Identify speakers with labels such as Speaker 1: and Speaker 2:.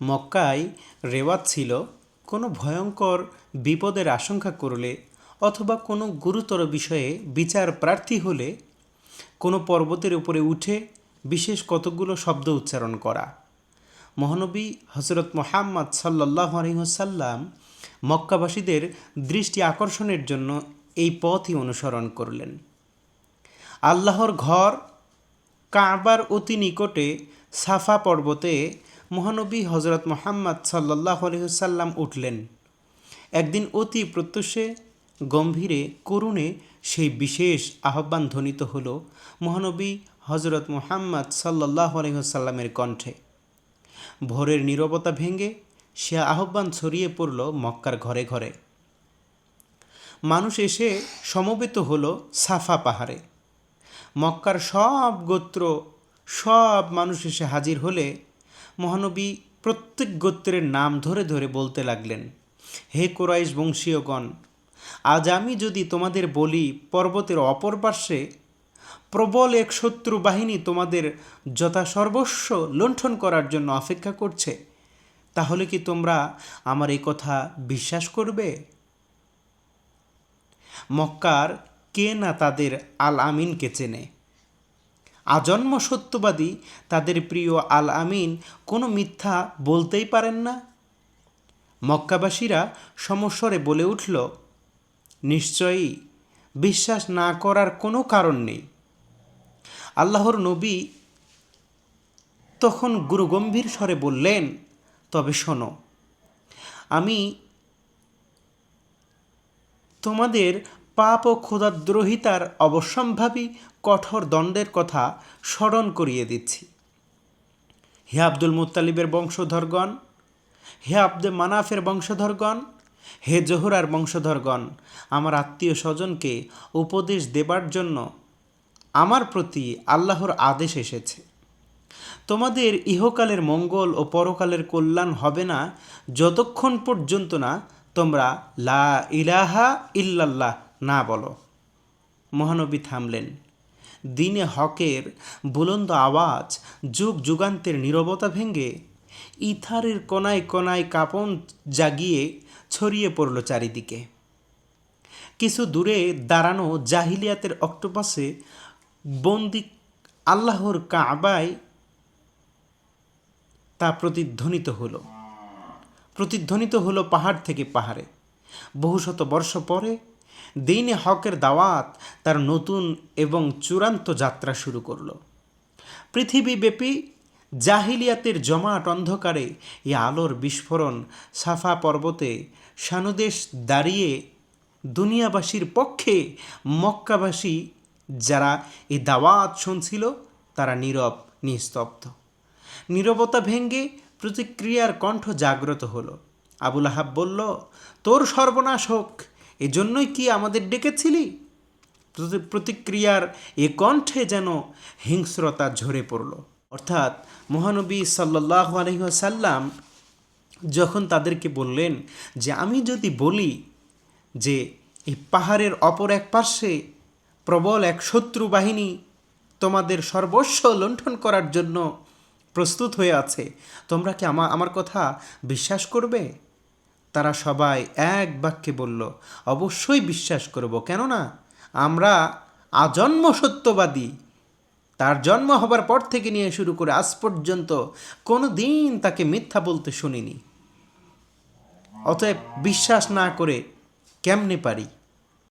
Speaker 1: মক্কায় রেওয়াজ ছিল কোনো ভয়ঙ্কর বিপদের আশঙ্কা করলে অথবা কোনো গুরুতর বিষয়ে বিচার প্রার্থী হলে কোনো পর্বতের উপরে উঠে বিশেষ কতকগুলো শব্দ উচ্চারণ করা। মহানবী হজরত মোহাম্মদ সাল্লাহ আলহিহসাল্লাম মক্কাবাসীদের দৃষ্টি আকর্ষণের জন্য এই পথই অনুসরণ করলেন। আল্লাহর ঘর কাবার অতি নিকটে সাফা পর্বতে মহানবী হজরত মোহাম্মদ সাল্লাহ আলহিহসাল্লাম উঠলেন। একদিন অতি প্রত্যুষে, গম্ভীরে, করুণে সেই বিশেষ আহ্বান ধ্বনিত হল মহানবী হজরত মোহাম্মদ সাল্লাহ আলহিহসাল্লামের কণ্ঠে। ভোরের নীরবতা ভেঙে সে আহ্বান ছড়িয়ে পড়ল মক্কার ঘরে ঘরে। মানুষ এসে সমবেত হলো সাফা পাহাড়ে। মক্কার সব গোত্র, সব মানুষ এসে হাজির হলে মহানবী প্রত্যেক গোত্রের নাম ধরে ধরে বলতে লাগলেন, হে কোরাইশ বংশীয়গণ, আজ আমি যদি তোমাদের বলি পর্বতের অপর পার্শ্বে, প্রবল এক শত্রু বাহিনী তোমাদের যথাসর্বস্ব লুণ্ঠন করার জন্য অপেক্ষা করছে, তাহলে কি তোমরা আমার এই কথা বিশ্বাস করবে? মক্কার কে না তাদের আল আমিনকে চেনে? আজন্ম সত্যবাদী তাদের প্রিয় আল আমিন কোনো মিথ্যা বলতেই পারেন না। মক্কাবাসীরা সমস্বরে বলে উঠল, নিশ্চয়ই বিশ্বাস না করার কোনো কারণ নেই। আল্লাহর নবী তখন গুরুগম্ভীর স্বরে বললেন, তবে শোনো, আমি তোমাদের পাপ ও ক্ষুধাদ্রোহিতার অবশ্যম্ভাবী কঠোর দণ্ডের কথা স্মরণ করিয়ে দিচ্ছি। হে আব্দুল মুত্তালিবের বংশধরগণ, হে আব্দে মানাফের বংশধরগণ, হে জোহরার বংশধরগণ, আমার আত্মীয় স্বজনকে উপদেশ দেবার জন্য আমার প্রতি আল্লাহর আদেশ এসেছে। তোমাদের ইহকালের মঙ্গল ও পরকালের কল্যাণ হবে না, যতক্ষণ পর্যন্ত না তোমরা লা ইলাহা ইল্লাল্লাহ না বলো। মহানবী থামলেন। দিনে হকের বুলন্দ আওয়াজ যুগ যুগান্তের নীরবতা ভেঙে ইথারের কোনায় কোনায় কাপন জাগিয়ে ছড়িয়ে পড়ল চারিদিকে। কিছু দূরে দাঁড়ানো জাহিলিয়াতের অক্টোপাসে বন্দি আল্লাহর কাবায় তা প্রতিধ্বনিত হলো। প্রতিধ্বনিত হলো পাহাড় থেকে পাহাড়ে। বহু শত বর্ষ পরে দিনে হকের দাওয়াত তার নতুন এবং চূড়ান্ত যাত্রা শুরু করল। পৃথিবীব্যাপী জাহিলিয়াতের জমাট অন্ধকারে এই আলোর বিস্ফোরণ সাফা পর্বতে সানুদেশ দাঁড়িয়ে দুনিয়াবাসীর পক্ষে মক্কাবাসী যারা এই দাওয়াত শুনছিল তারা নীরব, নিস্তব্ধ। নীরবতা ভেঙ্গে প্রতিক্রিয়ার কণ্ঠ জাগ্রত হলো। আবুল আহাব বলল, তোর সর্বনাশ হোক এজন্যই কি আমাদের ডেকেছিলি? প্রতিক্রিয়ার এ কণ্ঠে যেন হিংস্রতা ঝরে পড়ল। অর্থাৎ মহানবী সাল্লাহ আলহিহাসাল্লাম যখন তাদেরকে বললেন যে, আমি যদি বলি যে এই পাহাড়ের অপর এক পার্শ্বে প্রবল এক শত্রু বাহিনী তোমাদের সর্বস্ব লুণ্ঠন করার জন্য প্রস্তুত হয়ে আছে, তোমরা কি আমা আমার কথা বিশ্বাস করবে? তারা সবাই এক বাক্যে বলল, অবশ্যই বিশ্বাস করব। কেননা আমরা আজন্ম সত্যবাদী। তার জন্ম হবার পর থেকে নিয়ে শুরু করে আজ পর্যন্ত কোনো দিন তাকে মিথ্যা বলতে শুনিনি। অতএব বিশ্বাস না করে কেমনে পারি?